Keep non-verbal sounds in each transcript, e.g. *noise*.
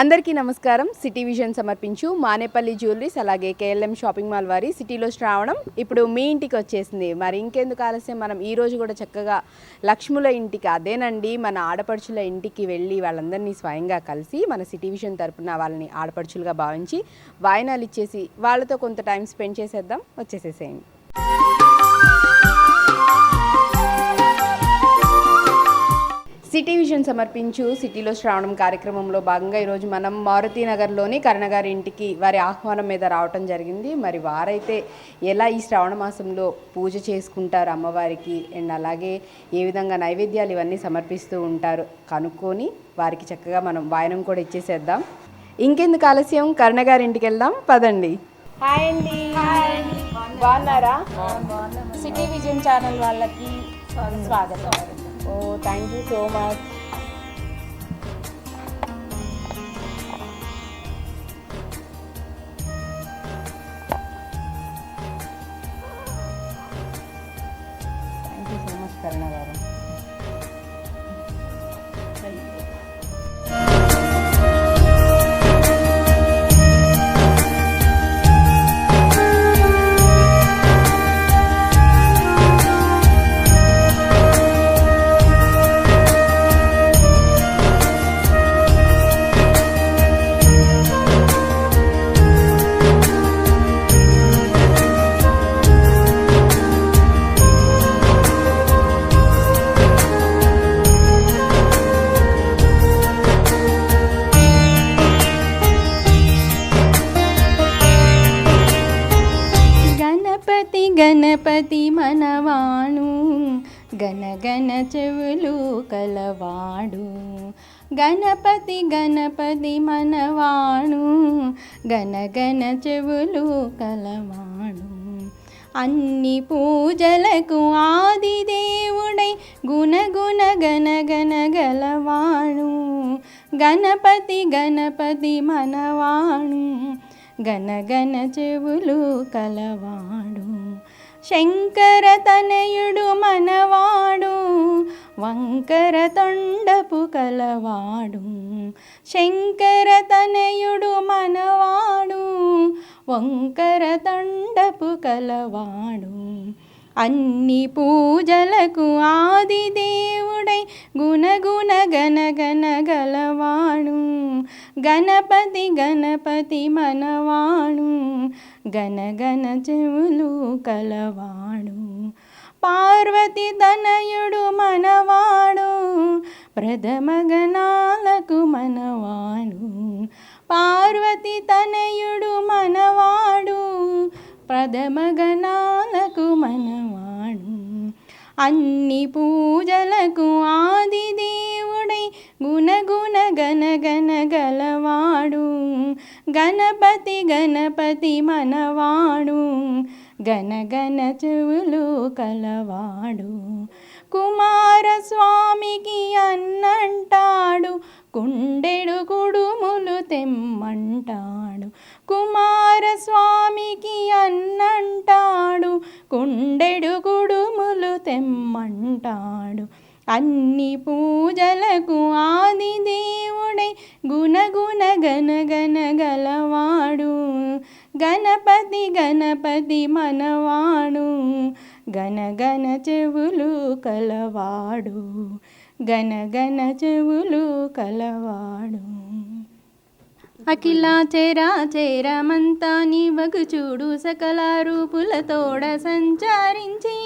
అందరికీ నమస్కారం. City vision సమర్పించు మానేపల్లి జ్యువెలరీస్ అలాగే కేఎల్ఎం షాపింగ్ మాల్ వారి సిటీలో రావడం ఇప్పుడు మీ ఇంటికి వచ్చేసింది. మరి ఇంకెందుకు ఆలస్యం? మనం ఈరోజు కూడా చక్కగా లక్ష్ముల ఇంటికి అదేనండి మన ఆడపడుచుల ఇంటికి వెళ్ళి వాళ్ళందరినీ స్వయంగా కలిసి మన సిటీ విజన్ తరపున వాళ్ళని ఆడపడుచులుగా భావించి వాయినాలు ఇచ్చేసి వాళ్ళతో కొంత టైం స్పెండ్ చేసేద్దాం. వచ్చేసేసేయండి. సిటీ విజన్ సమర్పించు సిటీలో శ్రావణం కార్యక్రమంలో భాగంగా ఈరోజు మనం మారుతి నగర్లోని కరుణగారి ఇంటికి వారి ఆహ్వానం మీద రావటం జరిగింది. మరి వారైతే ఎలా ఈ శ్రావణ మాసంలో పూజ చేసుకుంటారు అమ్మవారికి అండ్ అలాగే ఏ విధంగా నైవేద్యాలు ఇవన్నీ సమర్పిస్తూ ఉంటారు కనుక్కొని వారికి చక్కగా మనం వాయనం కూడా ఇచ్చేసేద్దాం. ఇంకెందుకు ఆలస్యం? కరుణగారి ఇంటికి వెళ్దాం. పదండి. హాయ్ అండి. బాగున్నారా? సిటీ విజన్ ఛానల్ వాళ్ళకి స్వాగతం. ఓ thank you so much Ganapati మనవాణు గణగణ చెవులు కలవాడు. గణపతి గణపతి మనవాణు గణగణ చెవులు కలవాడు. అన్ని పూజలకు ఆది దేవుడై గుణగుణ గణగణ గలవాణు గణపతి గణపతి మనవాణు గనగన చెవులు కలవాడు. శంకర తనయుడు మనవాడు వంకర తొండపు కలవాడు. శంకర తనయుడు మనవాడు వంకర తొండపు కలవాడు. అన్ని పూజలకు ఆది దేవుడై గుణగుణ గణగణ గలవాణు గణపతి గణపతి మనవాణు గణగణ చెవులు కలవాడు. పార్వతి తనయుడు మనవాడు ప్రథమ గణాలకు మనవాడు. పార్వతి తనయుడు మనవాడు ప్రథమగణాలకు మనవాడు. అన్ని పూజలకు ఆది దేవుడై గుణగుణ గణగణ గలవాడు. గణపతి గణపతి మనవాడు. గణగణ చెవులు కలవాడు. కుమారస్వామికి అన్నంటాడు. కుండెడు ఉంటాడు. అన్ని పూజలకు ఆది దేవుడై గుణగుణ గణగణ గలవాడు. గణపతి గణపతి మనవాడు. గణగణ చెవులు కలవాడు. గణగణ చెవులు కలవాడు. అఖిల చెరా నీ వగు చూడు సకల రూపులతోడ సంచారించి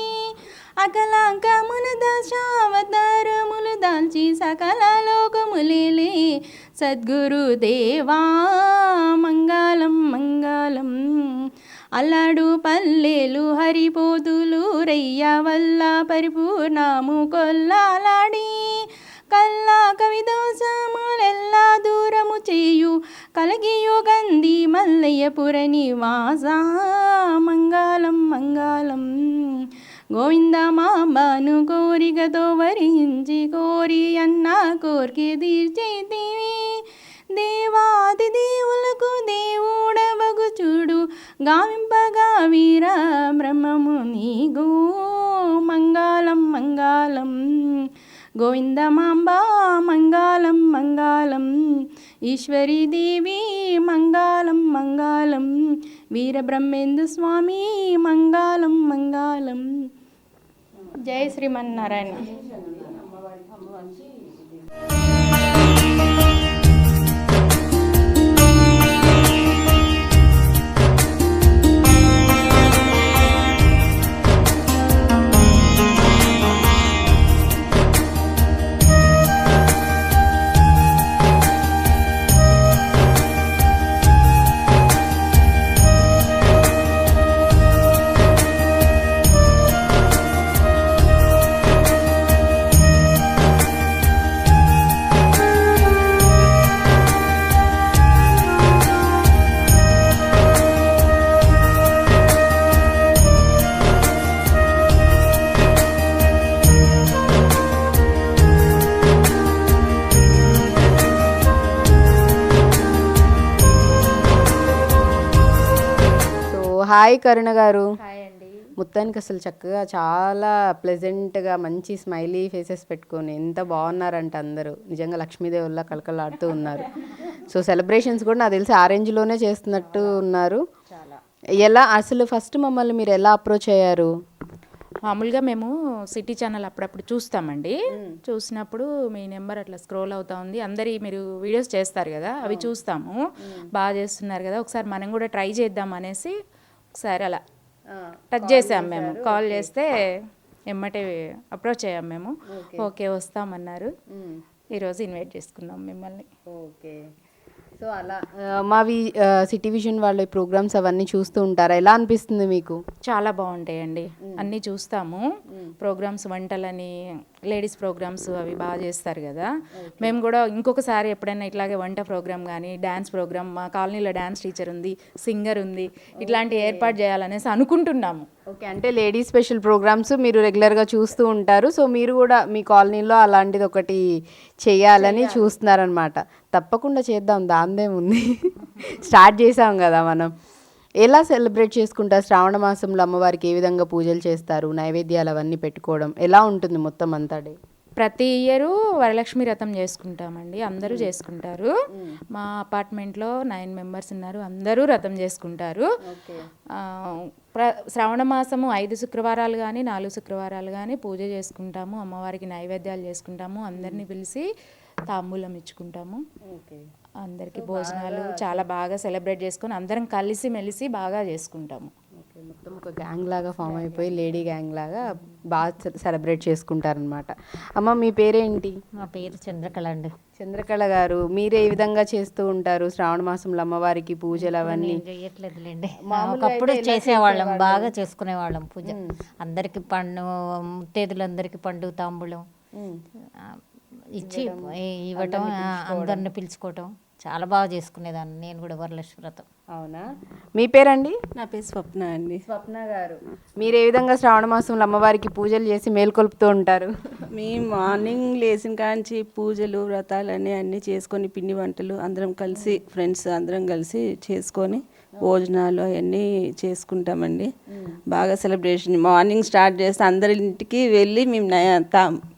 అకలాంకమున దశావతారములు దాల్చి సకల లోకములేలే సద్గురు దేవా మంగళం మంగళం. అల్లాడు పల్లెలు హరిపోతులు రయ్య వల్ల పరిపూర్ణము కొల్లాలాడి. కల్లా కవిదోసములెల్లా దూరము చేయు కలగియో గంధి మల్లయ్యపుర నివాస. మంగళం మంగళం. గోవింద మాంబాను కోరికతో వరించి కోరి అన్న కోరిక తీర్చేతివి దేవాది దేవులకు దేవుడవగు చూడు. గావింపగా వీర బ్రహ్మము నీగో. మంగళం మంగళం. గోవిందమాంబ మంగళం మంగళం. ఈశ్వరీ దేవి మంగళం మంగళం. వీరబ్రహ్మేందు స్వామి మంగళం మంగళం. జై శ్రీమన్నారాయణ. హాయ్ కరుణ గారు. మొత్తానికి అసలు చక్కగా చాలా ప్లెజెంట్గా మంచి స్మైలీ ఫేసెస్ పెట్టుకొని ఎంత బాగున్నారంట అందరూ. నిజంగా లక్ష్మీదేవుల్లా కలకలాడుతూ ఉన్నారు. సో సెలబ్రేషన్స్ కూడా నాకు తెలిసి ఆ రేంజ్లోనే చేస్తున్నట్టు ఉన్నారు. ఎలా అసలు ఫస్ట్ మమ్మల్ని మీరు ఎలా అప్రోచ్ అయ్యారు? మామూలుగా మేము సిటీ ఛానల్ అప్పుడప్పుడు చూస్తామండి. చూసినప్పుడు మీ నెంబర్ అట్లా స్క్రోల్ అవుతా ఉంది. అందరి మీరు వీడియోస్ చేస్తారు కదా అవి చూస్తాము. బాగా చేస్తున్నారు కదా ఒకసారి మనం కూడా ట్రై చేద్దాం అనేసి ఒకసారి అలా టచ్ చేసాం మేము. కాల్ చేస్తే ఎమ్మటే అప్రోచ్ అయ్యాం మేము. ఓకే. వస్తామన్నారు. ఈరోజు ఇన్వైట్ చేసుకున్నాం మిమ్మల్ని. ఓకే. సో అలా మావి సిటీ విజన్ వాళ్ళ ప్రోగ్రామ్స్ అవన్నీ చూస్తూ ఉంటారా? ఎలా అనిపిస్తుంది మీకు? చాలా బాగుంటాయండి. అన్నీ చూస్తాము. ప్రోగ్రామ్స్ వంటలని లేడీస్ ప్రోగ్రామ్స్ అవి బాగా చేస్తారు కదా. మేము కూడా ఇంకొకసారి ఎప్పుడైనా ఇట్లాగే వంట ప్రోగ్రామ్ కానీ డ్యాన్స్ ప్రోగ్రామ్ మా కాలనీలో డ్యాన్స్ టీచర్ ఉంది సింగర్ ఉంది ఇట్లాంటి ఏర్పాటు చేయాలనేసి అనుకుంటున్నాము. ఓకే అంటే లేడీస్ స్పెషల్ ప్రోగ్రామ్స్ మీరు రెగ్యులర్గా చూస్తూ ఉంటారు. సో మీరు కూడా మీ కాలనీలో అలాంటిది ఒకటి చేయాలని చూస్తున్నారనమాట తప్పకుండా చేద్దాం దాందేముంది. *laughs* స్టార్ట్ చేసాం కదా మనం. ఎలా సెలబ్రేట్ చేసుకుంటారు శ్రావణ మాసంలో అమ్మవారికి ఏ విధంగా పూజలు చేస్తారు నైవేద్యాలు అవన్నీ పెట్టుకోవడం ఎలా ఉంటుంది మొత్తం అంతా డే? ప్రతి ఇయరు వరలక్ష్మి రథం చేసుకుంటామండి అందరూ చేసుకుంటారు. మా అపార్ట్మెంట్లో నైన్ మెంబర్స్ ఉన్నారు అందరూ రథం చేసుకుంటారు. ప్ర శ్రావణ మాసము ఐదు శుక్రవారాలు కానీ నాలుగు శుక్రవారాలు కానీ పూజ చేసుకుంటాము అమ్మవారికి నైవేద్యాలు చేసుకుంటాము అందరినీ పిలిచి తాంబూలం ఇచ్చుకుంటాము. అందరికీ భోజనాలు చాలా బాగా సెలబ్రేట్ చేసుకొని అందరం కలిసి మెలిసి బాగా చేసుకుంటాము. మొత్తం ఒక గ్యాంగ్ లాగా ఫామ్ అయిపోయి లేడీ గ్యాంగ్ లాగా బాగా సెలబ్రేట్ చేసుకుంటారనమాట అమ్మ మీ పేరేంటి? మా పేరు చంద్రకళ అండి. చంద్రకళ గారు మీరు ఏ విధంగా చేస్తూ ఉంటారు? శ్రావణ మాసంలో అమ్మవారికి పూజలు అవన్నీ? నేను చేయట్లేదులేండి మామూలుగా ఒకప్పుడు చేసేవాళ్ళం బాగా చేసుకునేవాళ్ళం పూజ. అందరికి పండు ముత్తేదులందరికి పండు తాంబూలం. ఇచ్చి ఇవ్వటం అందరిని పిలుచుకోవటం చాలా బాగా చేసుకునేదాన్ని నేను కూడా వరలక్ష్మి వ్రతం అవునా? మీ పేరండి? నా పేరు స్వప్న అండి. స్వప్న గారు. మీరు ఏ విధంగా శ్రావణ మాసంలో అమ్మవారికి పూజలు చేసి మేల్కొల్పుతూ ఉంటారు? మీ మార్నింగ్ లేచిన కాంచి పూజలు వ్రతాలన్నీ అన్నీ చేసుకొని పిండి వంటలు అందరం కలిసి ఫ్రెండ్స్ అందరం కలిసి చేసుకొని భోజనాలు అవన్నీ చేసుకుంటామండి. బాగా సెలబ్రేషన్. మార్నింగ్ స్టార్ట్ చేస్తే అందరి ఇంటికి వెళ్ళి మేము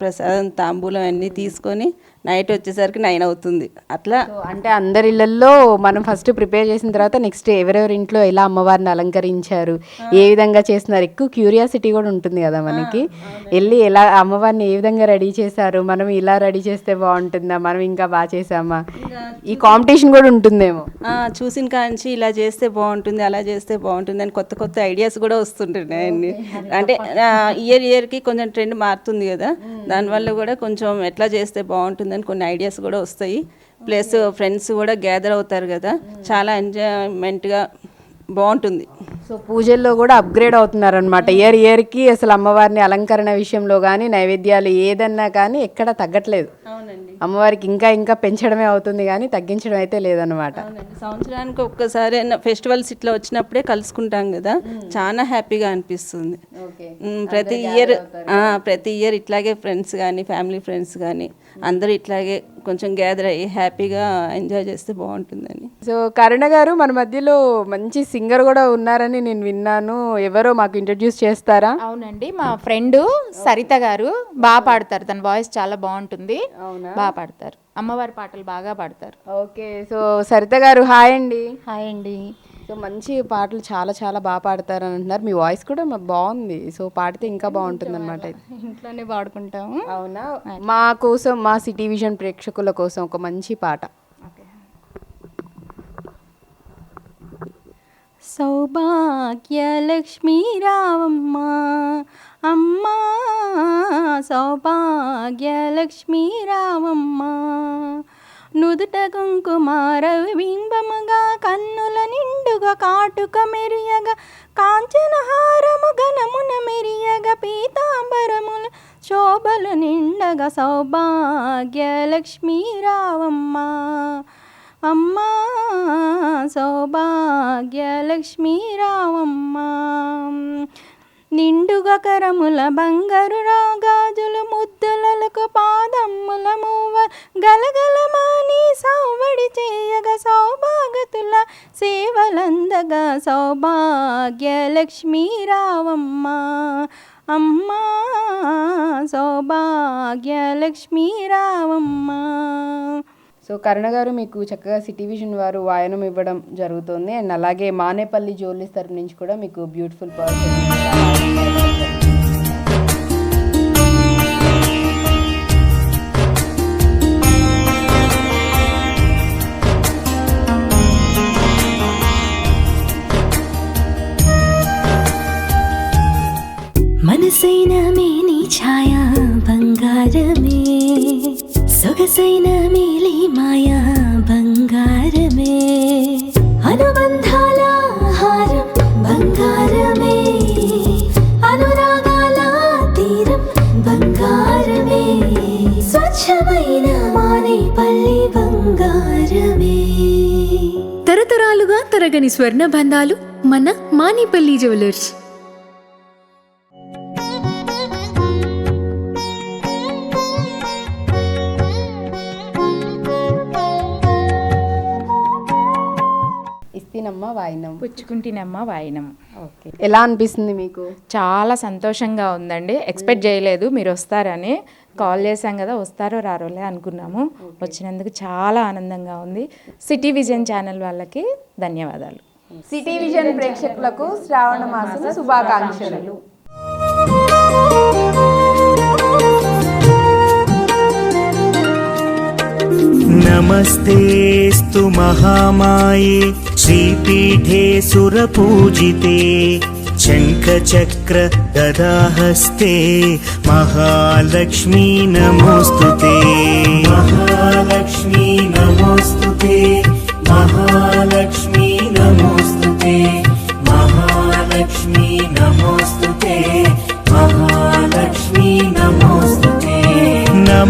ప్రసాదం తాంబూలం అన్నీ తీసుకొని నైట్ వచ్చేసరికి నైన్ అవుతుంది. అట్లా అంటే అందరి ఇళ్ళల్లో మనం ఫస్ట్ ప్రిపేర్ చేసిన తర్వాత నెక్స్ట్ ఎవరెవరి ఇంట్లో ఎలా అమ్మవారిని అలంకరించారు ఏ విధంగా చేస్తున్నారు ఎక్కువ క్యూరియాసిటీ కూడా ఉంటుంది కదా మనకి. వెళ్ళి ఎలా అమ్మవారిని ఏ విధంగా రెడీ చేశారు మనం ఇలా రెడీ చేస్తే బాగుంటుందా మనం ఇంకా బాగా చేసామా ఈ కాంపిటీషన్ కూడా ఉంటుందేమో. చూసిన కాంచి ఇలా చేస్తే బాగుంటుంది అలా చేస్తే బాగుంటుంది అని కొత్త కొత్త ఐడియాస్ కూడా వస్తుంటున్నాయండి అంటే ఇయర్ ఇయర్కి కొంచెం ట్రెండ్ మారుతుంది కదా. దానివల్ల కూడా కొంచెం ఎట్లా చేస్తే బాగుంటుందని కొన్ని ఐడియాస్ కూడా వస్తాయి. ప్లస్ ఫ్రెండ్స్ కూడా గ్యాదర్ అవుతారు కదా. చాలా ఎంజాయ్మెంట్గా బాగుంటుంది. సో పూజల్లో కూడా అప్గ్రేడ్ అవుతున్నారు అనమాట ఇయర్ ఇయర్కి అసలు అమ్మవారిని అలంకరణ విషయంలో కానీ నైవేద్యాలు ఏదన్నా కానీ ఎక్కడ తగ్గట్లేదు. అవునండి. అమ్మవారికి ఇంకా ఇంకా పెంచడమే అవుతుంది కానీ తగ్గించడం అయితే లేదనమాట సంవత్సరానికి ఒక్కసారి ఫెస్టివల్స్ ఇట్లా వచ్చినప్పుడే కలుసుకుంటాం కదా. చాలా హ్యాపీగా అనిపిస్తుంది. మ్, ప్రతి ఇయర్ ప్రతి ఇయర్ ఇట్లాగే ఫ్రెండ్స్ కానీ ఫ్యామిలీ ఫ్రెండ్స్ కానీ అందరూ ఇట్లాగే కొంచెం గ్యాదర్ అయ్యి హ్యాపీగా ఎంజాయ్ చేస్తే బాగుంటుందని. సో కరుణ గారు మన మధ్యలో మంచి సింగర్ కూడా ఉన్నారని నేను విన్నాను. ఎవరో మాకు ఇంట్రడ్యూస్ చేస్తారా? అవునండి. మా ఫ్రెండ్ సరిత గారు బాగా పాడతారు. తన వాయిస్ చాలా బాగుంటుంది. బాగా పాడతారు. అమ్మవారి పాటలు బాగా పాడతారు. ఓకే సో సరిత గారు హాయ్ అండి. హాయ్ అండి. సో మంచి పాటలు చాలా చాలా బాగా పాడతారు అని అంటున్నారు. మీ వాయిస్ కూడా బాగుంది. సో పాడితే ఇంకా బాగుంటుంది అనమాట ఇంట్లోనే పాడుకుంటాము. అవునా? మా కోసం మా సిటీ విజన్ ప్రేక్షకుల కోసం ఒక మంచి పాట. సౌభాగ్యలక్ష్మీ రావమ్మ అమ్మా! సౌభాగ్యలక్ష్మీ రావమ్మ నుదుట కుంకుమార బింబముగా కన్నుల నిండుగా కాటుక మెరియగా కాంచనహారము ఘనమున మెరియగా పీతాంబరములు శోభలు నిండగా సౌభాగ్యలక్ష్మీ రావమ్మ. అమ్మా సౌభాగ్యలక్ష్మీ రావమ్మ. నిండుగా కరముల బంగారు రాగాజులు ముద్దులకు పాదమ్ముల మూవ గలగలమాని సౌవడి చేయగ సౌభాగతుల సేవలందగా సౌభాగ్యలక్ష్మీ రావమ్మ. అమ్మా సౌభాగ్యలక్ష్మీ రావమ్మ. సో కరుణ గారు మీకు చక్కగా సిటీ విజన్ వారు వాయనం ఇవ్వడం జరుగుతుంది. అండ్ అలాగే మానేపల్లి జోలీస్ తరపు నుంచి కూడా మీకు బ్యూటిఫుల్ పర్సన్ స్వర్ణ బంధాలు మన మానిపల్లి జ్యువెలర్స్. పుచ్చుకుంటినమ్మ వాయినం. ఓకే. ఎలా అనిపిస్తుంది మీకు? చాలా సంతోషంగా ఉందండి. ఎక్స్పెక్ట్ చేయలేదు మీరు వస్తారని. కాల్ చేశాం కదా వస్తారో రారోలే అనుకున్నాము. వచ్చినందుకు చాలా ఆనందంగా ఉంది. సిటీ విజన్ ఛానల్ వాళ్ళకి ధన్యవాదాలు. సిటీ విజన్ ప్రేక్షకులకు శ్రావణ మాసం శుభాకాంక్షలు. नमस्तेऽस्तु महामाये श्रीपीठे सुरपूजिते शङ्खचक्र गदाहस्ते महालक्ष्मी नमोऽस्तु ते महालक्ष्मी नमोऽस्तु ते महालक्ष्मी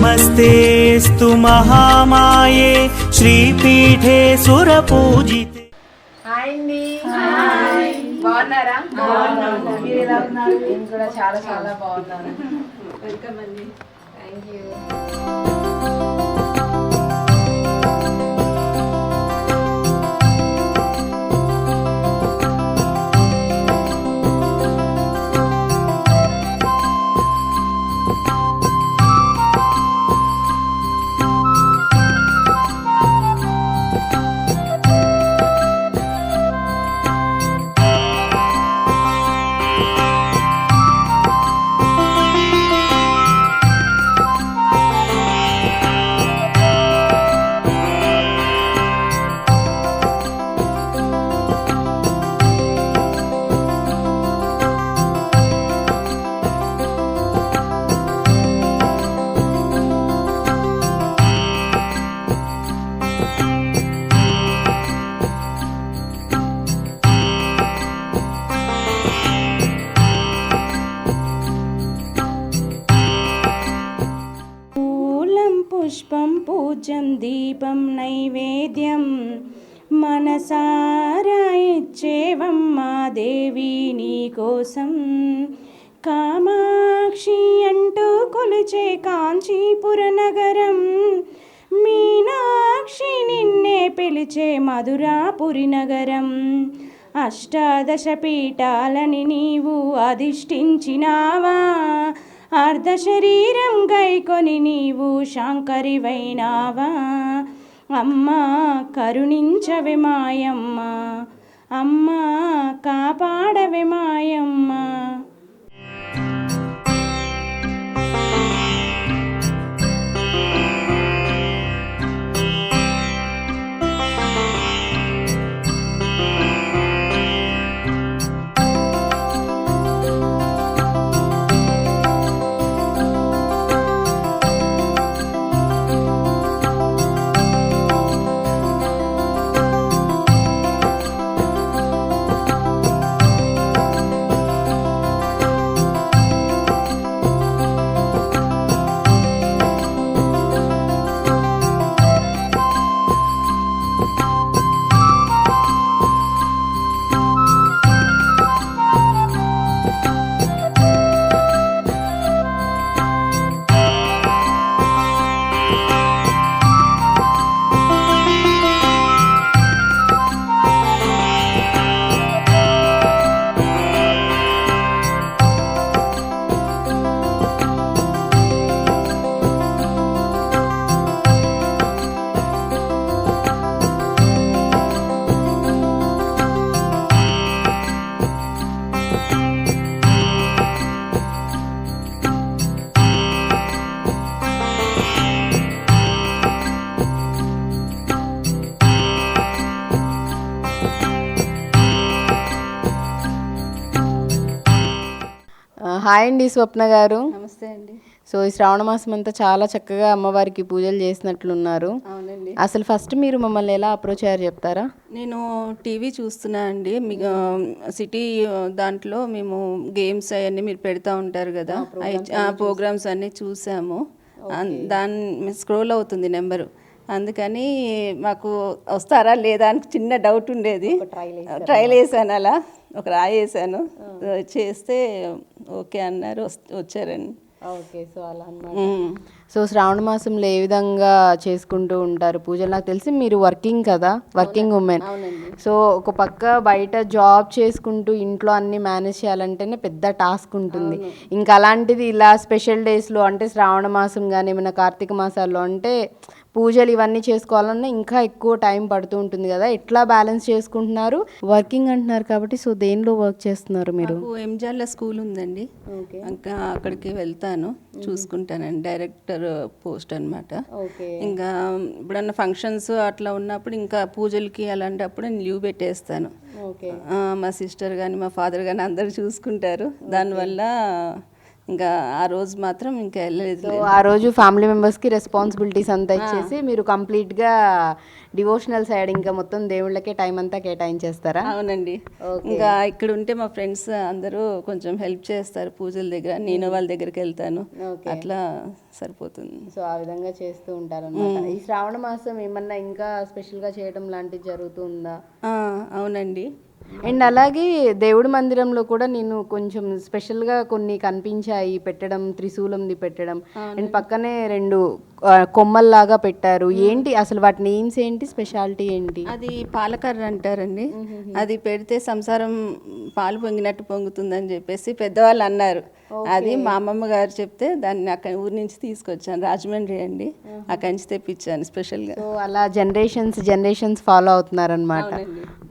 नमस्तेऽस्तु महामाये श्रीपीठे सुरपूजिते హాయ్ అండి బాగున్నారా మీరు ఎలా ఉన్నారు నేను కూడా చాలా చాలా బాగున్నాను వెల్కమ్ అండి థ్యాంక్ యూ కామాక్షి అంటూ కొలిచే కాంచీపుర నగరం. మీనాక్షి నిన్నే పిలిచే మధురాపురి నగరం. అష్టాదశ పీఠాలని నీవు అధిష్ఠించినావా? అర్ధ శరీరం గైకొని నీవు శాంకరివైనావా? అమ్మా కరుణించవే మాయమ్మ. అమ్మా కాపాడవే మాయమ్మ. అండి స్వప్న గారు. నమస్తే అండి. సో ఈ శ్రావణ మాసం అంతా చాలా చక్కగా అమ్మవారికి పూజలు చేసినట్లున్నారు. అవునండి. అసలు ఫస్ట్ మీరు మమ్మల్ని ఎలా అప్రోచ్ అయ్యారు చెప్తారా? నేను టీవీ చూస్తున్నా అండి. మీ సిటీ దాంట్లో మేము గేమ్స్ అవన్నీ మీరు పెడతా ఉంటారు కదా. ప్రోగ్రామ్స్ అన్నీ చూసాము. దాన్ని స్క్రోల్ అవుతుంది నెంబరు. అందుకని మాకు వస్తారా లేదా అని చిన్న డౌట్ ఉండేది. ట్రైల్ వేసాను అలా. ఒక రాయి వేసాను చేస్తే ఓకే అన్నారు వచ్చారండి ఓకే. సో అలా. సో శ్రావణ మాసంలో ఏ విధంగా చేసుకుంటూ ఉంటారు పూజలు? నాకు తెలిసి మీరు వర్కింగ్ కదా? వర్కింగ్ ఉమెన్ సో ఒక పక్క బయట జాబ్ చేసుకుంటూ ఇంట్లో అన్ని మేనేజ్ చేయాలంటేనే పెద్ద టాస్క్ ఉంటుంది. ఇంకా అలాంటిది ఇలా స్పెషల్ డేస్లో అంటే శ్రావణ మాసం కానీ ఏమైనా కార్తీక మాసాల్లో అంటే పూజలు ఇవన్నీ చేసుకోవాలన్నా ఇంకా ఎక్కువ టైం పడుతూ ఉంటుంది కదా. ఎట్లా బ్యాలెన్స్ చేసుకుంటున్నారు? వర్కింగ్ అంటున్నారు కాబట్టి సో దేనిలో వర్క్ చేస్తున్నారు మీరు? నాకు ఎంజాల స్కూల్ ఉందండి. ఇంకా అక్కడికి వెళ్తాను చూసుకుంటానండి. డైరెక్టర్ పోస్ట్ అన్నమాట. ఓకే. ఇంకా ఇప్పుడన్నా ఫంక్షన్స్ అట్లా ఉన్నప్పుడు ఇంకా పూజలకి అలాంటప్పుడు నేను లీవ్ పెట్టేస్తాను. మా సిస్టర్ కానీ మా ఫాదర్ కానీ అందరు చూసుకుంటారు. దానివల్ల ఇంకా ఆ రోజు మాత్రం ఇంకా వెళ్ళలేదు. ఆ రోజు ఫ్యామిలీ మెంబర్స్కి రెస్పాన్సిబిలిటీస్ అంతా ఇచ్చేసి మీరు కంప్లీట్గా డివోషనల్ సైడ్ ఇంకా మొత్తం దేవుళ్ళకే టైం అంతా కేటాయించేస్తారా? అవునండి. ఇంకా ఇక్కడ ఉంటే మా ఫ్రెండ్స్ అందరూ కొంచెం హెల్ప్ చేస్తారు పూజల దగ్గర. నేను వాళ్ళ దగ్గరికి వెళ్తాను. అట్లా సరిపోతుంది. సో ఆ విధంగా చేస్తూ ఉంటారన్నమాట. ఈ శ్రావణ మాసం ఏమన్నా ఇంకా స్పెషల్గా చేయడం లాంటిది జరుగుతుందా అవునండి. అండ్ అలాగే దేవుడి మందిరంలో కూడా నేను కొంచెం స్పెషల్గా కొన్ని కనిపించాయి పెట్టడం త్రిశూలంది పెట్టడం. అండ్ పక్కనే రెండు కొమ్మల్లాగా పెట్టారు. ఏంటి అసలు వాటి నేమ్స్ ఏంటి? స్పెషాలిటీ ఏంటి? అది పాలకర్ర అంటారండి. అది పెడితే సంసారం పాలు పొంగినట్టు పొంగుతుందని చెప్పేసి పెద్దవాళ్ళు అన్నారు. అది మా అమ్మమ్మ గారు చెప్తే దాన్ని అక్కడి ఊరి నుంచి తీసుకొచ్చాను. రాజమండ్రి అండి. అక్కడి నుంచి తెప్పించాను స్పెషల్గా. అలా జనరేషన్స్ జనరేషన్స్ ఫాలో అవుతున్నారనమాట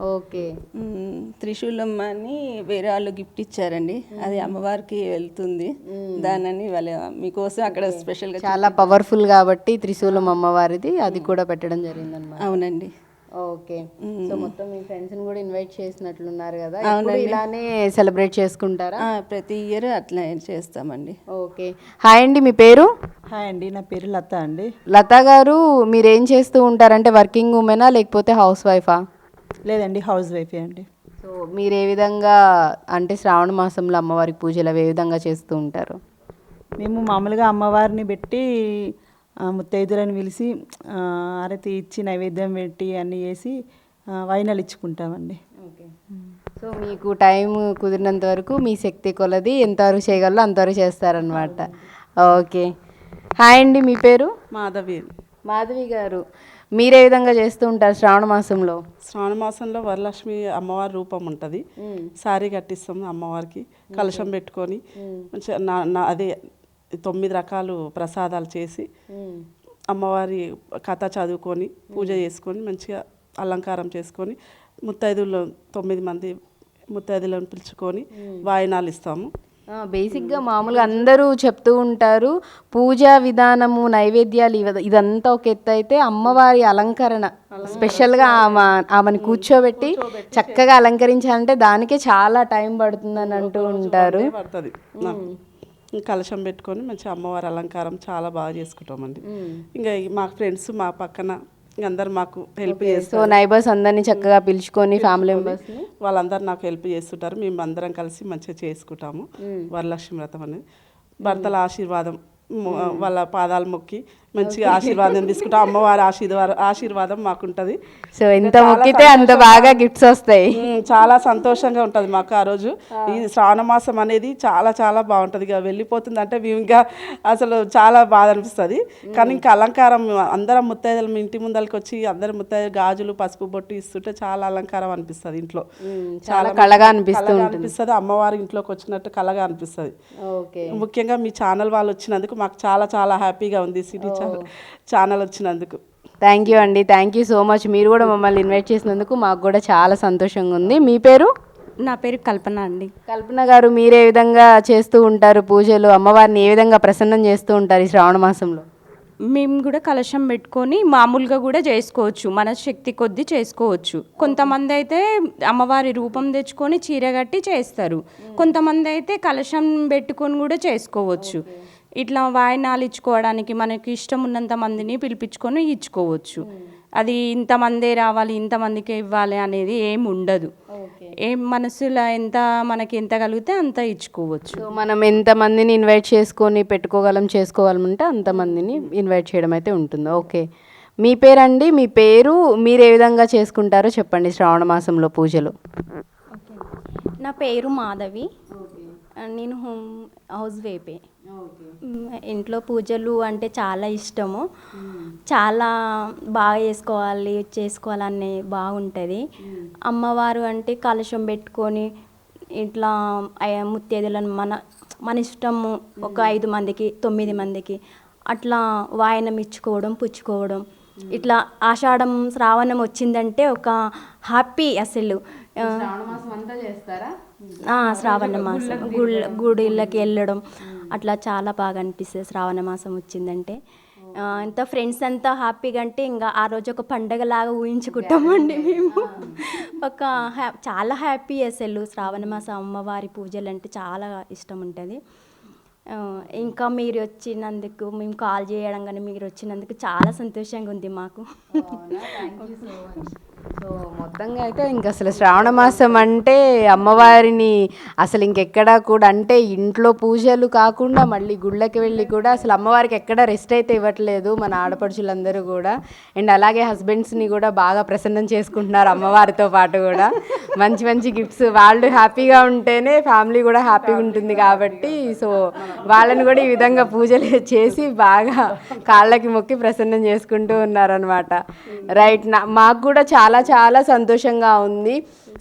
ఓకే. మ్మ్. త్రిశూలం అని వేరే వాళ్ళు గిఫ్ట్ ఇచ్చారండి. అది అమ్మవారికి వెళ్తుంది. దానని వాళ్ళ మీకోసం అక్కడ స్పెషల్గా చాలా పవర్ఫుల్ కాబట్టి త్రిశూలం అమ్మవారిది అది కూడా పెట్టడం జరిగిందన్నమాట. అవునండి. ఓకే. సో మొత్తం మీ ఫ్రెండ్స్ కూడా ఇన్వైట్ చేసినట్లున్నారు కదా. ఇలానే సెలబ్రేట్ చేసుకుంటారా? ప్రతి ఇయర్ అట్లా చేస్తామండి. ఓకే. హాయ్ అండి మీ పేరు? హాయ్ అండి నా పేరు లత అండి. లతా గారు మీరు ఏం చేస్తూ ఉంటారంటే వర్కింగ్ ఉమెనా లేకపోతే హౌస్ వైఫా? లేదండి హౌస్ వైఫే అండి. సో మీరు ఏ విధంగా అంటే శ్రావణ మాసంలో అమ్మవారికి పూజలు అవి ఏ విధంగా చేస్తూ ఉంటారు? మేము మామూలుగా అమ్మవారిని పెట్టి ముత్తైదులను పిలిచి ఆ, ఆరతి ఇచ్చి నైవేద్యం పెట్టి అన్నీ చేసి ఆ, వాయినాలు ఇచ్చుకుంటామండి. ఓకే. సో మీకు టైం కుదిరినంత వరకు మీ శక్తి కొలది ఎంతవరకు చేయగలరో అంతవరకు చేస్తారనమాట ఓకే. హాయ్ అండి మీ పేరు? మాధవి. మాధవి గారు మీరే విధంగా చేస్తూ ఉంటారు శ్రావణ మాసంలో? శ్రావణ మాసంలో వరలక్ష్మి అమ్మవారి రూపం ఉంటుంది. సారీ కట్టిస్తాం అమ్మవారికి. కలశం పెట్టుకొని మంచిగా నా నా అదే తొమ్మిది రకాలు ప్రసాదాలు చేసి అమ్మవారి కథ చదువుకొని పూజ చేసుకొని మంచిగా అలంకారం చేసుకొని ముత్తైదులు తొమ్మిది మంది ముత్తైదులను పిలుచుకొని వాయినాలు ఇస్తాము. బేసిక్గా మామూలుగా అందరూ చెప్తూ ఉంటారు పూజా విధానము నైవేద్యాలు ఇదంతా ఒక ఎత్తు అయితే అమ్మవారి అలంకరణ. స్పెషల్గా ఆమె ఆమెను కూర్చోబెట్టి చక్కగా అలంకరించాలంటే దానికే చాలా టైం పడుతుందని అంటూ ఉంటారు. కలశం పెట్టుకొని మంచిగా అమ్మవారి అలంకారం చాలా బాగా చేసుకుంటామండి. ఇంకా మా ఫ్రెండ్స్ మా పక్కన అందరు మాకు హెల్ప్ సో చేస్తారు. నైబర్స్ అందరినీ చక్కగా పిలుచుకొని ఫ్యామిలీ మెంబర్స్ వాళ్ళందరూ నాకు హెల్ప్ చేస్తుంటారు. మేము అందరం కలిసి మంచిగా చేసుకుంటాము. వరలక్ష్మి వ్రతం అనేది. భర్తల ఆశీర్వాదం వాళ్ళ పాదాలు మొక్కి మంచిగా ఆశీర్వాదం తీసుకుంటాం. అమ్మవారి ఆశీర్వాదం ఆశీర్వాదం మాకుంటుంది. సో ఎంత మొక్కితే అంత బాగా గిఫ్ట్స్ వస్తాయి. చాలా సంతోషంగా ఉంటుంది మాకు ఆ రోజు. ఈ శ్రావణ మాసం అనేది చాలా చాలా బాగుంటుంది. ఇక వెళ్ళిపోతుంది అంటే మేము ఇంకా అసలు చాలా బాధ అనిపిస్తుంది. కానీ ఇంకా అలంకారం అందరం ముత్తైదులు మీ ఇంటి ముందరికి వచ్చి అందరం ముత్తైదు గాజులు పసుపు బొట్టు ఇస్తుంటే చాలా అలంకారం అనిపిస్తుంది ఇంట్లో. చాలా కళగా అనిపిస్తూ కళగా ఉంటుంది. అనిపిస్తుంది. అమ్మవారి ఇంట్లోకి వచ్చినట్టు కళగా అనిపిస్తుంది. ముఖ్యంగా మీ ఛానల్ వాళ్ళు వచ్చినందుకు మాకు చాలా చాలా హ్యాపీగా ఉంది. సిటీ ఛానల్ వచ్చినందుకు. థ్యాంక్ యూ అండి. థ్యాంక్ యూ సో మచ్ మీరు కూడా మమ్మల్ని ఇన్వైట్ చేసినందుకు మాకు కూడా చాలా సంతోషంగా ఉంది. మీ పేరు? నా పేరు కల్పన అండి. కల్పన గారు మీరే విధంగా చేస్తూ ఉంటారు పూజలు? అమ్మవారిని ఏ విధంగా ప్రసన్నం చేస్తూ ఉంటారు ఈ శ్రావణ మాసంలో? మేము కూడా కలశం పెట్టుకొని మామూలుగా కూడా చేసుకోవచ్చు. మన శక్తి కొద్దీ చేసుకోవచ్చు. కొంతమంది అయితే అమ్మవారి రూపం తెచ్చుకొని చీర కట్టి చేస్తారు. కొంతమంది అయితే కలశం పెట్టుకొని కూడా చేసుకోవచ్చు. ఇట్లా వాయినాలు ఇచ్చుకోవడానికి మనకి ఇష్టం ఉన్నంత మందిని పిలిపించుకొని ఇచ్చుకోవచ్చు. అది ఇంతమందే రావాలి ఇంతమందికే ఇవ్వాలి అనేది ఏం ఉండదు. ఏం మనసులో ఎంత మనకి ఎంత కలిగితే అంత ఇచ్చుకోవచ్చు. సో మనం ఎంత మందిని ఇన్వైట్ చేసుకొని పెట్టుకోగలం చేసుకోగలమంటే అంతమందిని ఇన్వైట్ చేయడం అయితే ఉంటుంది. ఓకే. మీ పేరండి? మీ పేరు మీరు ఏ విధంగా చేసుకుంటారో చెప్పండి శ్రావణ మాసంలో పూజలు. నా పేరు మాధవి. నేను హోమ్ హౌస్ వైపే. ఇంట్లో పూజలు అంటే చాలా ఇష్టము. చాలా బాగా చేసుకోవాలి చేసుకోవాలనే బాగుంటుంది. అమ్మవారు అంటే కలశం పెట్టుకొని ఇట్లా ముత్తైదులను మన మన ఇష్టము ఒక ఐదు మందికి తొమ్మిది మందికి అట్లా వాయనం ఇచ్చుకోవడం పుచ్చుకోవడం. ఇట్లా ఆషాఢం శ్రావణం వచ్చిందంటే ఒక హ్యాపీ అసలు. శ్రావణ మాసం గుళ్ళ గుడిళ్ళకి వెళ్ళడం. అట్లా చాలా బాగా అనిపిస్తుంది. శ్రావణ మాసం వచ్చిందంటే. ఎంత ఇంత ఫ్రెండ్స్ అంతా హ్యాపీగా అంటే ఇంకా ఆ రోజు ఒక పండగలాగా ఊహించుకుంటామండి మేము. ఒక హ్యా- చాలా హ్యాపీ అసలు శ్రావణ మాసం అమ్మవారి పూజలు అంటే చాలా ఇష్టం ఉంటుంది. ఇంకా మీరు వచ్చినందుకు మేము కాల్ చేయడం కానీ మీరు వచ్చినందుకు చాలా సంతోషంగా ఉంది మాకు. సో మొత్తంగా అయితే ఇంక అసలు శ్రావణ మాసం అంటే అమ్మవారిని అసలు ఇంకెక్కడా కూడా అంటే ఇంట్లో పూజలు కాకుండా మళ్ళీ గుళ్ళకి వెళ్ళి కూడా అసలు అమ్మవారికి ఎక్కడ రెస్ట్ అయితే ఇవ్వట్లేదు మన ఆడపడుచులందరూ కూడా. అండ్ అలాగే హస్బెండ్స్ని కూడా బాగా ప్రసన్నం చేసుకుంటున్నారు అమ్మవారితో పాటు కూడా. మంచి మంచి గిఫ్ట్స్. వాళ్ళు హ్యాపీగా ఉంటేనే ఫ్యామిలీ కూడా హ్యాపీగా ఉంటుంది కాబట్టి సో వాళ్ళని కూడా ఈ విధంగా పూజలు చేసి బాగా కాళ్ళకి మొక్కి ప్రసన్నం చేసుకుంటూ ఉన్నారనమాట రైట్ నా మాకు కూడా చాలా చాలా సంతోషంగా ఉంది.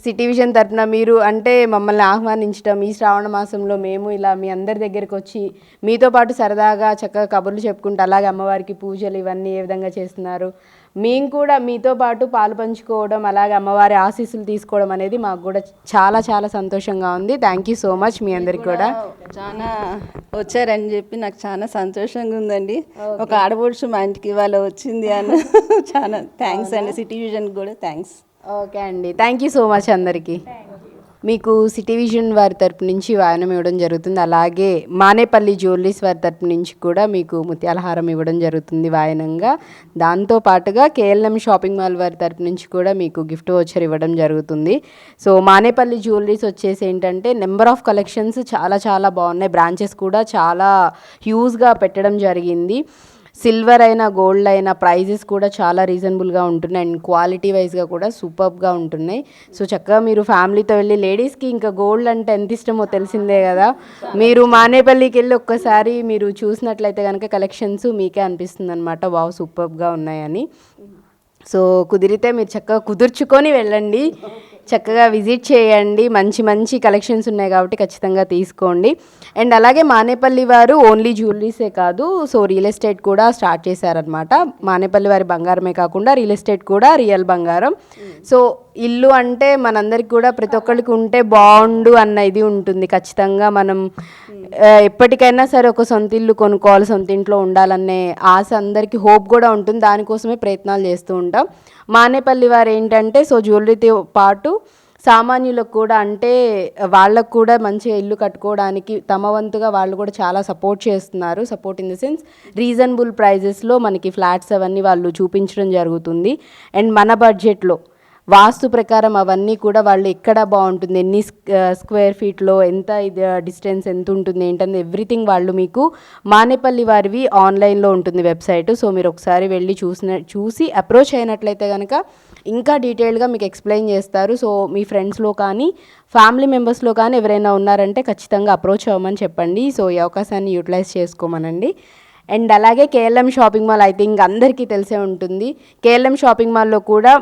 సిటీ విజన్ తరపున మీరు అంటే మమ్మల్ని ఆహ్వానించడం ఈ శ్రావణ మాసంలో మేము ఇలా మీ అందరి దగ్గరికి వచ్చి మీతో పాటు సరదాగా చక్కగా కబుర్లు చెప్పుకుంటూ అలాగే అమ్మవారికి పూజలు ఇవన్నీ ఏ విధంగా చేస్తున్నారు. మేము కూడా మీతో పాటు పాలు పంచుకోవడం అలాగే అమ్మవారి ఆశీస్సులు తీసుకోవడం అనేది మాకు కూడా చాలా చాలా సంతోషంగా ఉంది. థ్యాంక్ యూ సో మచ్ మీ అందరికి కూడా. చాలా వచ్చారని చెప్పి నాకు చాలా సంతోషంగా ఉందండి. ఒక ఆడపడుచు మా ఇంటికి ఇవాళ వచ్చింది అని *laughs* చాలా థ్యాంక్స్ అండి. సిటీ విజన్ కూడా థ్యాంక్స్ ఓకే అండి. థ్యాంక్ యూ సో మచ్ అందరికీ. మీకు సిటీ విజన్ వారి తరపు నుంచి వాయనం ఇవ్వడం జరుగుతుంది. అలాగే మానేపల్లి జ్యువెలరీస్ వారి తరపు నుంచి కూడా మీకు ముత్యాలహారం ఇవ్వడం జరుగుతుంది వాయనంగా. దాంతో పాటుగా కేఎల్ఎం షాపింగ్ మాల్ వారి తరపు నుంచి కూడా మీకు గిఫ్ట్ వచ్చర్ ఇవ్వడం జరుగుతుంది. సో మానేపల్లి జ్యువెలరీస్ వచ్చేసి ఏంటంటే నెంబర్ ఆఫ్ కలెక్షన్స్ చాలా చాలా బాగున్నాయి. బ్రాంచెస్ కూడా చాలా హ్యూజ్గా పెట్టడం జరిగింది. సిల్వర్ అయినా గోల్డ్ అయినా ప్రైజెస్ కూడా చాలా రీజనబుల్గా ఉంటున్నాయి. అండ్ క్వాలిటీ వైజ్గా కూడా సూపర్గా ఉంటున్నాయి. సో చక్కగా మీరు ఫ్యామిలీతో వెళ్ళి లేడీస్కి ఇంకా గోల్డ్ అంటే ఎంత ఇష్టమో తెలిసిందే కదా. మీరు మానేపల్లికి వెళ్ళి ఒక్కసారి మీరు చూసినట్లయితే కనుక కలెక్షన్స్ మీకే అనిపిస్తుంది అనమాట వావ్ సూపర్గా ఉన్నాయని. సో కుదిరితే మీరు చక్కగా కుదుర్చుకొని వెళ్ళండి. చక్కగా విజిట్ చేయండి. మంచి మంచి కలెక్షన్స్ ఉన్నాయి కాబట్టి ఖచ్చితంగా తీసుకోండి. అండ్ అలాగే మానేపల్లి వారు ఓన్లీ జ్యువెలరీసే కాదు సో రియల్ ఎస్టేట్ కూడా స్టార్ట్ చేశారనమాట మానేపల్లి వారి బంగారమే కాకుండా రియల్ ఎస్టేట్ కూడా రియల్ బంగారం. సో ఇల్లు అంటే మనందరికి కూడా ప్రతి ఒక్కరికి ఉంటే బాగుండు అన్న ఇది ఉంటుంది ఖచ్చితంగా. మనం ఎప్పటికైనా సరే ఒక సొంత ఇల్లు కొనుక్కోవాలి సొంత ఇంట్లో ఉండాలనే ఆశ అందరికీ హోప్ కూడా ఉంటుంది. దానికోసమే ప్రయత్నాలు చేస్తూ ఉంటాం. మానేపల్లి వారు ఏంటంటే సో జ్యువెలరీతో పాటు సామాన్యులకు కూడా అంటే వాళ్ళకు కూడా మంచిగా ఇల్లు కట్టుకోవడానికి తమ వంతుగా వాళ్ళు కూడా చాలా సపోర్ట్ చేస్తున్నారు. Support in the sense reasonable ప్రైజెస్లో మనకి ఫ్లాట్స్ అవన్నీ వాళ్ళు చూపించడం జరుగుతుంది. అండ్ మన బడ్జెట్లో వాస్తు ప్రకారం అవన్నీ కూడా వాళ్ళు ఎక్కడ బాగుంటుంది ఎన్ని స్క్వేర్ ఫీట్లో ఎంత ఇది డిస్టెన్స్ ఎంత ఉంటుంది ఏంటని ఎవ్రీథింగ్ వాళ్ళు మీకు మానేపల్లి వారివి ఆన్లైన్లో ఉంటుంది వెబ్సైట్. సో మీరు ఒకసారి వెళ్ళి చూసిన చూసి అప్రోచ్ అయినట్లయితే కనుక ఇంకా డీటెయిల్గా మీకు ఎక్స్ప్లెయిన్ చేస్తారు. సో మీ ఫ్రెండ్స్లో కానీ ఫ్యామిలీ మెంబర్స్లో కానీ ఎవరైనా ఉన్నారంటే ఖచ్చితంగా అప్రోచ్ అవ్వమని చెప్పండి. సో ఈ అవకాశాన్ని యూటిలైజ్ చేసుకోమనండి. అండ్ అలాగే KLM shopping mall I think అందరికీ తెలిసే ఉంటుంది. కేఎల్ఎం షాపింగ్ మాల్లో కూడా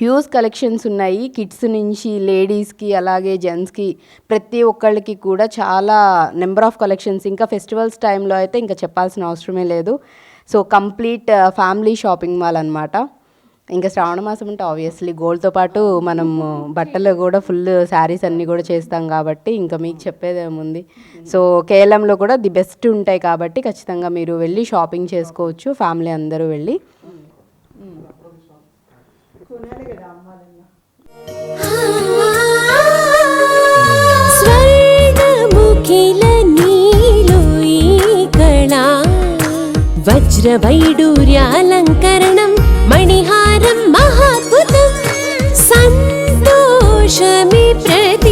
హ్యూజ్ కలెక్షన్స్ ఉన్నాయి. కిడ్స్ నుంచి లేడీస్కి అలాగే జెంట్స్కి ప్రతి ఒక్కళ్ళకి కూడా చాలా నెంబర్ ఆఫ్ కలెక్షన్స్. ఇంకా ఫెస్టివల్స్ టైంలో అయితే ఇంకా చెప్పాల్సిన అవసరమే లేదు. So complete family shopping mall అనమాట ఇంకా శ్రావణ మాసం అంటే ఆబ్వియస్లీ గోల్డ్తో పాటు మనం బట్టలు కూడా ఫుల్ శారీస్ అన్నీ కూడా చేస్తాం కాబట్టి ఇంకా మీకు చెప్పేది ఏముంది. సో కేరళంలో కూడా ది బెస్ట్ ఉంటాయి కాబట్టి ఖచ్చితంగా మీరు వెళ్ళి షాపింగ్ చేసుకోవచ్చు. ఫ్యామిలీ అందరూ వెళ్ళి. స్వర్గముఖిల నీలో ఈ వజ్రవైడూర్యాలంకరణం మణిహారం మహాద్భుతం సంతోషమి ప్రతి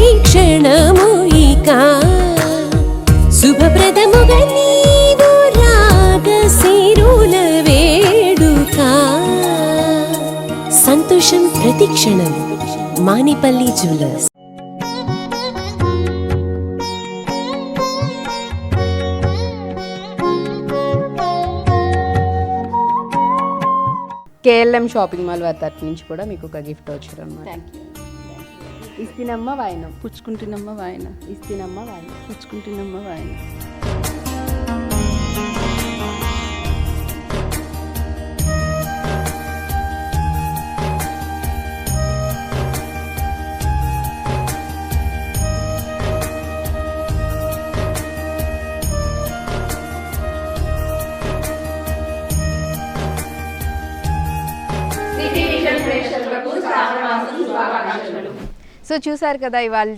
సంతోషం ప్రతిక్షణం Manepalli jewellers. KLM shopping mall వారి తరఫు నుంచి కూడా మీకు ఒక గిఫ్ట్ వచ్చారు అనమాట ఇస్తినమ్మ వాయినం. పుచ్చుకుంటున్నమ్మ వాయన. ఇస్తినమ్మ వాయినం. పుచ్చుకుంటున్నమ్మ వాయన. సో చూసారు కదా ఇవాళ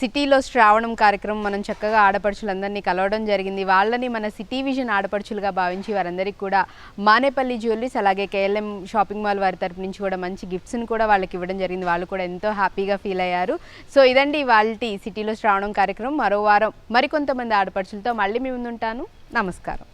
సిటీలో శ్రావణం కార్యక్రమం మనం చక్కగా ఆడపడుచులందరినీ కలవడం జరిగింది. వాళ్ళని మన సిటీ విజన్ ఆడపడుచులుగా భావించి వారందరికీ కూడా మానేపల్లి జ్యువెలరీస్ అలాగే కేఎల్ఎం షాపింగ్ మాల్ వారి తరపు నుంచి కూడా మంచి గిఫ్ట్స్ని కూడా వాళ్ళకి ఇవ్వడం జరిగింది. వాళ్ళు కూడా ఎంతో హ్యాపీగా ఫీల్ అయ్యారు. సో ఇదండి వాళ్ళ సిటీలో శ్రావణం కార్యక్రమం. మరో వారం మరికొంతమంది ఆడపడుచులతో మళ్ళీ మీ ముందుంటాను. నమస్కారం.